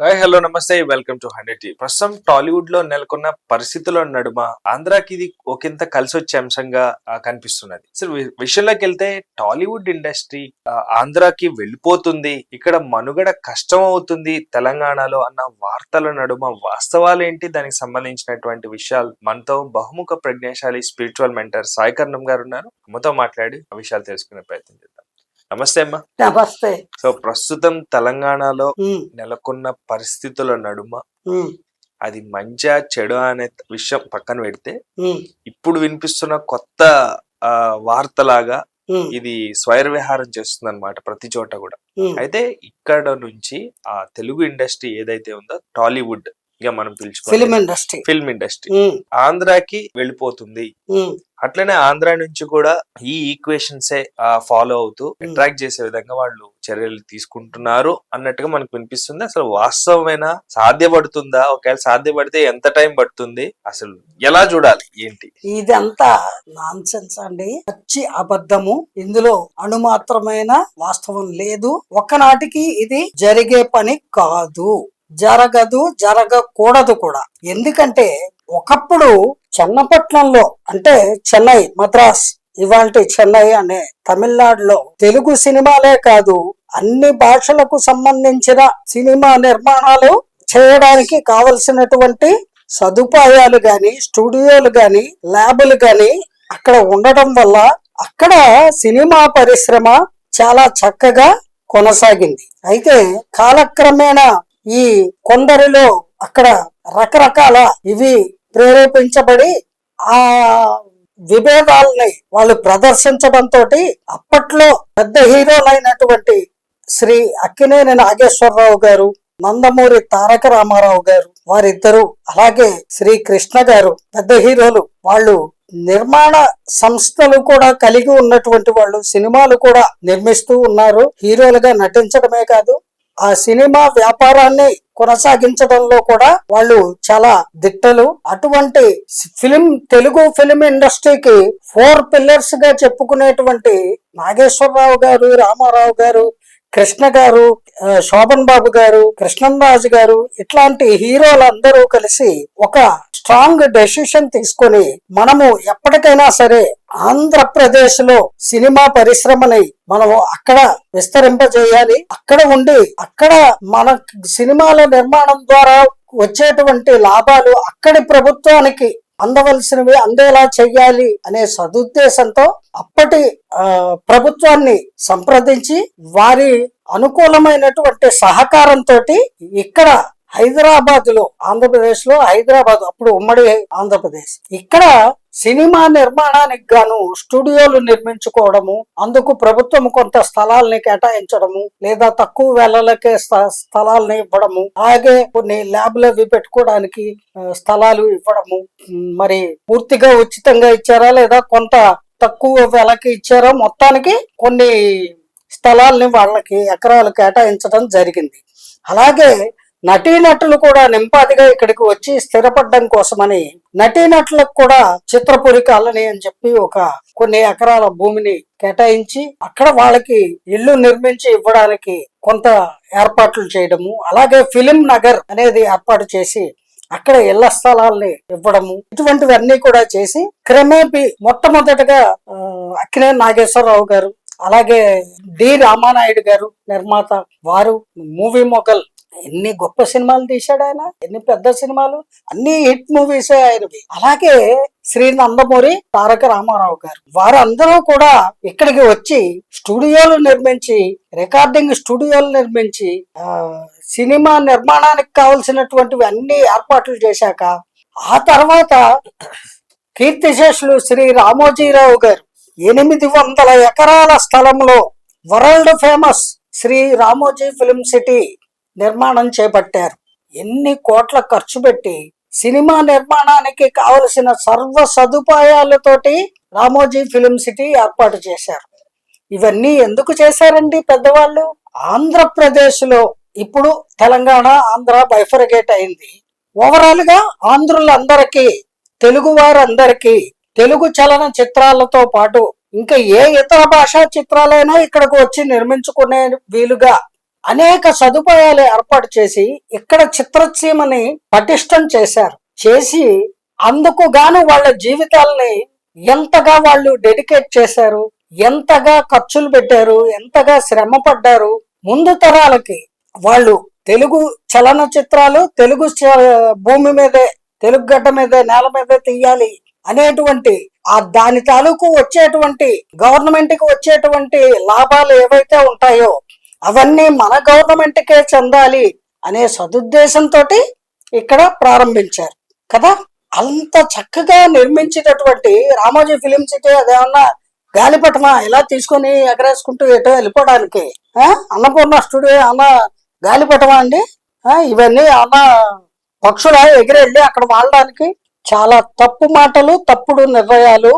Hi hello నమస్తే welcome to hundred T. ప్రస్తుతం టాలీవుడ్లో నెలకొన్న పరిస్థితుల నడుమ ఆంధ్రాకి ఇది ఒకంత కలిసి వచ్చే అంశంగా కనిపిస్తున్నది. అసలు విషయంలోకి వెళ్తే టాలీవుడ్ ఇండస్ట్రీ ఆంధ్రాకి వెళ్ళిపోతుంది. ఇక్కడ మనుగడ కష్టం అవుతుంది తెలంగాణలో అన్న వార్తల నడుమ వాస్తవాలు ఏంటి? దానికి సంబంధించినటువంటి విషయాలు మనతో బహుముఖ ప్రజ్ఞాశాలి స్పిరిచువల్ మెంటర్ సాయి కర్ణం గారు ఉన్నారు. అమ్మతో మాట్లాడి ఆ విషయాలు తెలుసుకునే ప్రయత్నం చేద్దాం. నమస్తే అమ్మా. నమస్తే. సో ప్రస్తుతం తెలంగాణలో నెలకొన్న పరిస్థితుల నడుమ అది మంచా చెడు అనే విషయం పక్కన పెడితే ఇప్పుడు వినిపిస్తున్న కొత్త వార్తలాగా ఇది స్వైర విహారం చేస్తుంది అనమాట ప్రతి చోట కూడా. అయితే ఇక్కడ నుంచి ఆ తెలుగు ఇండస్ట్రీ ఏదైతే ఉందో టాలీవుడ్ గా మనం ఫిలిం పిలుచుకో ఇండస్ట్రీ ఫిల్మ్ ఇండస్ట్రీ ఆంధ్రాకి వెళ్ళిపోతుంది. ఉమ్, అట్లనే ఆంధ్ర నుంచి కూడా ఈ ఈక్వేషన్స్ ఫాలో అవుతూ అట్రాక్ట్ చేసే విధంగా వాళ్ళు చర్యలు తీసుకుంటున్నారు అన్నట్టుగా మనకు వినిపిస్తుంది. అసలు వాస్తవమైన? సాధ్యపడుతుందా? ఒకవేళ సాధ్యపడితే ఎంత టైం పడుతుంది? అసలు ఎలా చూడాలి? ఏంటి? ఇదంతా నాన్ సెన్స్ అండి. పచ్చి అబద్ధము. ఇందులో అణుమాత్రమైన వాస్తవం లేదు. ఒక్కనాటికి ఇది జరిగే పని కాదు. జరగదు జరగకూడదు కూడా. ఎందుకంటే ఒకప్పుడు చెన్నపట్నంలో అంటే చెన్నై మద్రాస్ ఇవాళ చెన్నై అనే తమిళనాడులో తెలుగు సినిమాలే కాదు అన్ని భాషలకు సంబంధించిన సినిమా నిర్మాణాలు చేయడానికి కావలసినటువంటి సదుపాయాలు గాని స్టూడియోలు గాని ల్యాబులు గాని అక్కడ ఉండటం వల్ల అక్కడ సినిమా పరిశ్రమ చాలా చక్కగా కొనసాగింది. అయితే కాలక్రమేణా ఈ కొందరిలో అక్కడ రకరకాల ఇవి ప్రేరేపించబడి ఆ విభేదాలని వాళ్ళు ప్రదర్శించడంతో అప్పట్లో పెద్ద హీరోలైనటువంటి శ్రీ అక్కినేని నాగేశ్వరరావు గారు నందమూరి తారక రామారావు గారు వారిద్దరు అలాగే శ్రీ కృష్ణ గారు పెద్ద హీరోలు. వాళ్ళు నిర్మాణ సంస్థలు కూడా కలిగి ఉన్నటువంటి వాళ్ళు సినిమాలు కూడా నిర్మిస్తూ ఉన్నారు. హీరోలుగా నటించడమే కాదు ఆ సినిమా వ్యాపారాన్ని కొనసాగించడంలో కూడా వాళ్ళు చాలా దిట్టలు. అటువంటి ఫిలిం తెలుగు ఫిలిం ఇండస్ట్రీకి ఫోర్ పిల్లర్స్గా చెప్పుకునేటువంటి నాగేశ్వరరావు గారు రామారావు గారు కృష్ణ గారు శోభన్ బాబు గారు కృష్ణం రాజు గారు ఇట్లాంటి హీరోలందరూ కలిసి ఒక స్ట్రాంగ్ డెసిషన్ తీసుకొని మనము ఎప్పటికైనా సరే ఆంధ్రప్రదేశ్లో సినిమా పరిశ్రమని మనము అక్కడ విస్తరింపజేయాలి. అక్కడ ఉండి అక్కడ మన సినిమాల నిర్మాణం ద్వారా వచ్చేటువంటి లాభాలు అక్కడి ప్రభుత్వానికి అందవలసినవి అందేలా చెయ్యాలి అనే సదుద్దేశంతో అప్పటి ప్రభుత్వాన్ని సంప్రదించి వారి అనుకూలమైనటువంటి సహకారంతో ఇక్కడ హైదరాబాద్లో ఆంధ్రప్రదేశ్లో హైదరాబాద్ అప్పుడు ఉమ్మడి ఆంధ్రప్రదేశ్. ఇక్కడ సినిమా నిర్మాణానికి గాను స్టూడియోలు నిర్మించుకోవడము అందుకు ప్రభుత్వం కొంత స్థలాల్ని కేటాయించడము లేదా తక్కువ వేలలకే స్థ- స్థలాల్ని ఇవ్వడము అలాగే కొన్ని ల్యాబ్లు అవి పెట్టుకోవడానికి స్థలాలు ఇవ్వడము మరి పూర్తిగా ఉచితంగా ఇచ్చారా లేదా కొంత తక్కువ వెలకి ఇచ్చారా మొత్తానికి కొన్ని స్థలాల్ని వాళ్ళకి ఎకరాలు కేటాయించడం జరిగింది. అలాగే నటీనటులు కూడా నింపాదిగా ఇక్కడికి వచ్చి స్థిరపడడం కోసమని నటీనటులకు కూడా చిత్రపురి కాలనీ అని చెప్పి ఒక కొన్ని ఎకరాల భూమిని కేటాయించి అక్కడ వాళ్ళకి ఇల్లు నిర్మించి ఇవ్వడానికి కొంత ఏర్పాట్లు చేయడము అలాగే ఫిలిం నగర్ అనేది ఏర్పాటు చేసి అక్కడ ఇళ్ళ స్థలాల్ని ఇవ్వడము ఇటువంటివన్నీ కూడా చేసి క్రమేపీ మొట్టమొదటగా అక్కినే నాగేశ్వరరావు గారు అలాగే డి రామానాయుడు గారు నిర్మాత వారు మూవీ మొగల్ ఎన్ని గొప్ప సినిమాలు తీశాడు ఆయన? ఎన్ని పెద్ద సినిమాలు? అన్ని హిట్ మూవీస్ ఆయనవి అలాగే శ్రీ నందమూరి తారక రామారావు గారు. వారందరూ కూడా ఇక్కడికి వచ్చి స్టూడియోలు నిర్మించి రికార్డింగ్ స్టూడియోలు నిర్మించి సినిమా నిర్మాణానికి కావలసినటువంటివి అన్ని ఏర్పాట్లు చేశాక ఆ తర్వాత కీర్తిశేషులు శ్రీ రామోజీరావు గారు ఎనిమిది వందల ఎకరాల స్థలంలో world famous Sri Ramoji film city నిర్మాణం చేపట్టారు. ఎన్ని కోట్ల ఖర్చు పెట్టి సినిమా నిర్మాణానికి కావలసిన సర్వ సదుపాయాలతోటి రామోజీ ఫిలిం సిటీ ఏర్పాటు చేశారు. ఇవన్నీ ఎందుకు చేశారండి పెద్దవాళ్ళు? ఆంధ్రప్రదేశ్లో ఇప్పుడు తెలంగాణ ఆంధ్ర బైఫరగేట్ అయింది. ఓవరాల్గా ఆంధ్రులందరికీ తెలుగు వారందరికీ తెలుగు చలన చిత్రాలతో పాటు ఇంకా ఏ ఇతర భాషా చిత్రాలైనా ఇక్కడికి వచ్చి నిర్మించుకునే వీలుగా అనేక సదుపాయాలు ఏర్పాటు చేసి ఇక్కడ చిత్రసీమని పటిష్టం చేశారు. చేసి అందుకు గాను వాళ్ళ జీవితాలని ఎంతగా వాళ్ళు డెడికేట్ చేశారు ఎంతగా ఖర్చులు పెట్టారు ఎంతగా శ్రమ పడ్డారు. ముందు తరాలకి వాళ్ళు తెలుగు చలనచిత్రాలు తెలుగు భూమి మీదే తెలుగు గడ్డ మీదే నేల మీదే తీయాలి అనేటువంటి ఆ దాని తాలూకు వచ్చేటువంటి గవర్నమెంట్కి వచ్చేటువంటి లాభాలు ఏవైతే ఉంటాయో అవన్నీ మన గవర్నమెంట్కే చెందాలి అనే సదుద్దేశంతో ఇక్కడ ప్రారంభించారు. కదా? అంత చక్కగా నిర్మించినటువంటి రామోజీ ఫిలిం సిటీ అదేమన్నా గాలిపటమా? ఇలా తీసుకొని ఎగరేసుకుంటూ ఎటో వెళ్ళిపోవడానికి? అన్నపూర్ణ స్టూడియో అన్న గాలిపటమా అండి? ఇవన్నీ అన్న పక్షుల ఎగిరెళ్ళి అక్కడ వాడడానికి? చాలా తప్పు మాటలు తప్పుడు నిర్ణయాలు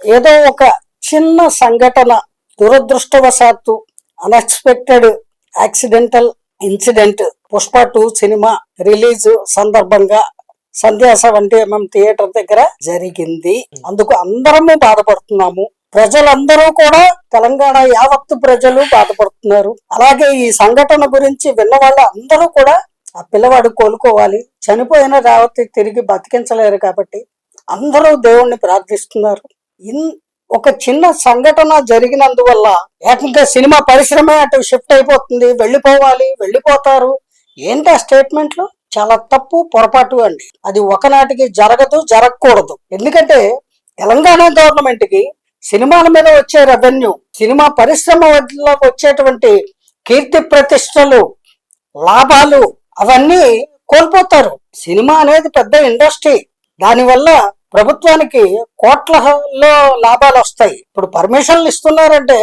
ఏదో ఒక చిన్న సంఘటన దురదృష్టవశాత్తు unexpected accidental incident Pushpa two cinema release సందర్భంగా సంధ్యాస వంటి ఎంఎం థియేటర్ దగ్గర జరిగింది. అందుకు అందరము బాధపడుతున్నాము. ప్రజలందరూ కూడా తెలంగాణ యావత్తు ప్రజలు బాధపడుతున్నారు. అలాగే ఈ సంఘటన గురించి విన్న వాళ్ళు అందరూ కూడా ఆ పిల్లవాడు కోలుకోవాలి చనిపోయిన రేవతి తిరిగి బతికించలేరు కాబట్టి అందరూ దేవుణ్ణి ప్రార్థిస్తున్నారు. ఇన్ ఒక చిన్న సంఘటన జరిగినందువల్ల ఏకంగా సినిమా పరిశ్రమే అటు షిఫ్ట్ అయిపోతుంది. వెళ్ళిపోవాలి వెళ్ళిపోతారు. ఏంటి ఆ స్టేట్మెంట్లు చాలా తప్పు పొరపాటు అండి. అది ఒకనాటికి జరగదు జరగకూడదు. ఎందుకంటే తెలంగాణ గవర్నమెంట్కి సినిమాల మీద వచ్చే రెవెన్యూ సినిమా పరిశ్రమ వల్ల వచ్చేటువంటి కీర్తి ప్రతిష్టలు లాభాలు అవన్నీ కోల్పోతారు. సినిమా అనేది పెద్ద ఇండస్ట్రీ దానివల్ల ప్రభుత్వానికి కోట్లలో లాభాలు వస్తాయి. ఇప్పుడు పర్మిషన్లు ఇస్తున్నారంటే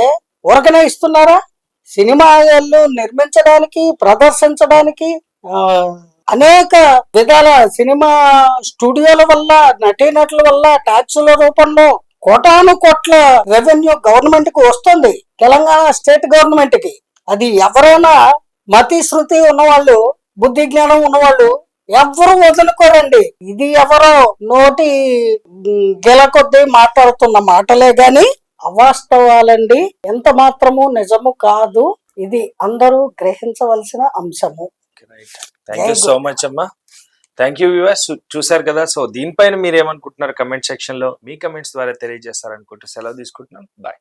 ఊరకనే ఇస్తున్నారా? సినిమాలు నిర్మించడానికి ప్రదర్శించడానికి అనేక విధాల సినిమా స్టూడియోల వల్ల నటీనటుల వల్ల ట్యాక్సుల రూపంలో కోటాను కోట్ల రెవెన్యూ గవర్నమెంట్కు వస్తుంది. తెలంగాణ స్టేట్ గవర్నమెంట్కి అది ఎవరైనా మతి శృతి ఉన్నవాళ్ళు బుద్ధి జ్ఞానం ఉన్నవాళ్ళు ఎవ్వరు వదులుకోరండి. ఇది ఎవరో నోటి మ్, గెల కొద్దీ మాట్లాడుతున్న మాటలే గాని అవాస్తవాలండి. ఎంత మాత్రము నిజము కాదు. ఇది అందరూ గ్రహించవలసిన అంశము. థ్యాంక్ యూ సో మచ్ అమ్మా. థ్యాంక్ యూ వ్యూవర్స్ చూసారు కదా? సో దీనిపైన మీరు ఏమనుకుంటున్నారు కమెంట్ సెక్షన్లో మీ కమెంట్స్ ద్వారా తెలియజేస్తారనుకుంటూ సెలవు తీసుకుంటున్నాం. బాయ్